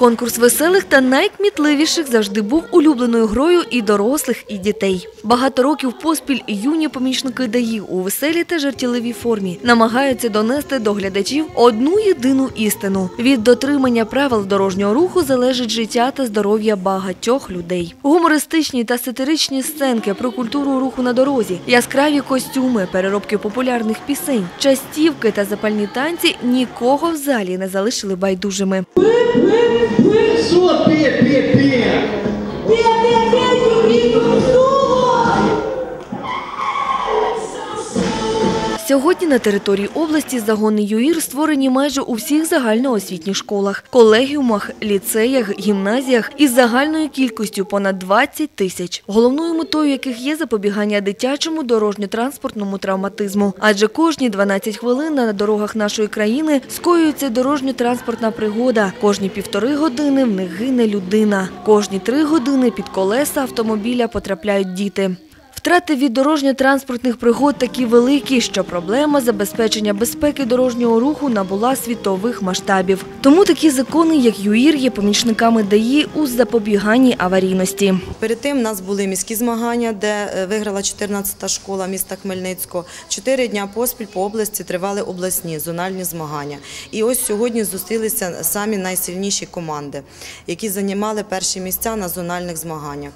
Конкурс веселих та найкмітливіших завжди був улюбленою грою і дорослих, і дітей. Багато років поспіль юні помічники ДАІ у веселій та жартівливій формі намагаються донести до глядачів одну єдину істину: від дотримання правил дорожнього руху залежить життя та здоров'я багатьох людей. Гумористичні та сатиричні сценки про культуру руху на дорозі, яскраві костюми, переробки популярних пісень, частівки та запальні танці нікого в залі не залишили байдужими. Sua pia, pia, pia. Сьогодні на території області загони ЮІР створені майже у всіх загальноосвітніх школах, колегіумах, ліцеях, гімназіях із загальною кількістю понад 20 тисяч, головною метою яких є запобігання дитячому дорожньо-транспортному травматизму. Адже кожні 12 хвилин на дорогах нашої країни скоюється дорожньо-транспортна пригода. Кожні півтори години в них гине людина. Кожні три години під колеса автомобіля потрапляють діти. Втрати від дорожньо-транспортних пригод такі великі, що проблема забезпечення безпеки дорожнього руху набула світових масштабів. Тому такі закони, як ЮІР, є помічниками ДАІ у запобіганні аварійності. Перед тим у нас були міські змагання, де е, виграла 14-та школа міста Хмельницького. Чотири дня поспіль по області тривали обласні зональні змагання. І ось сьогодні зустрілися самі найсильніші команди, які займали перші місця на зональних змаганнях.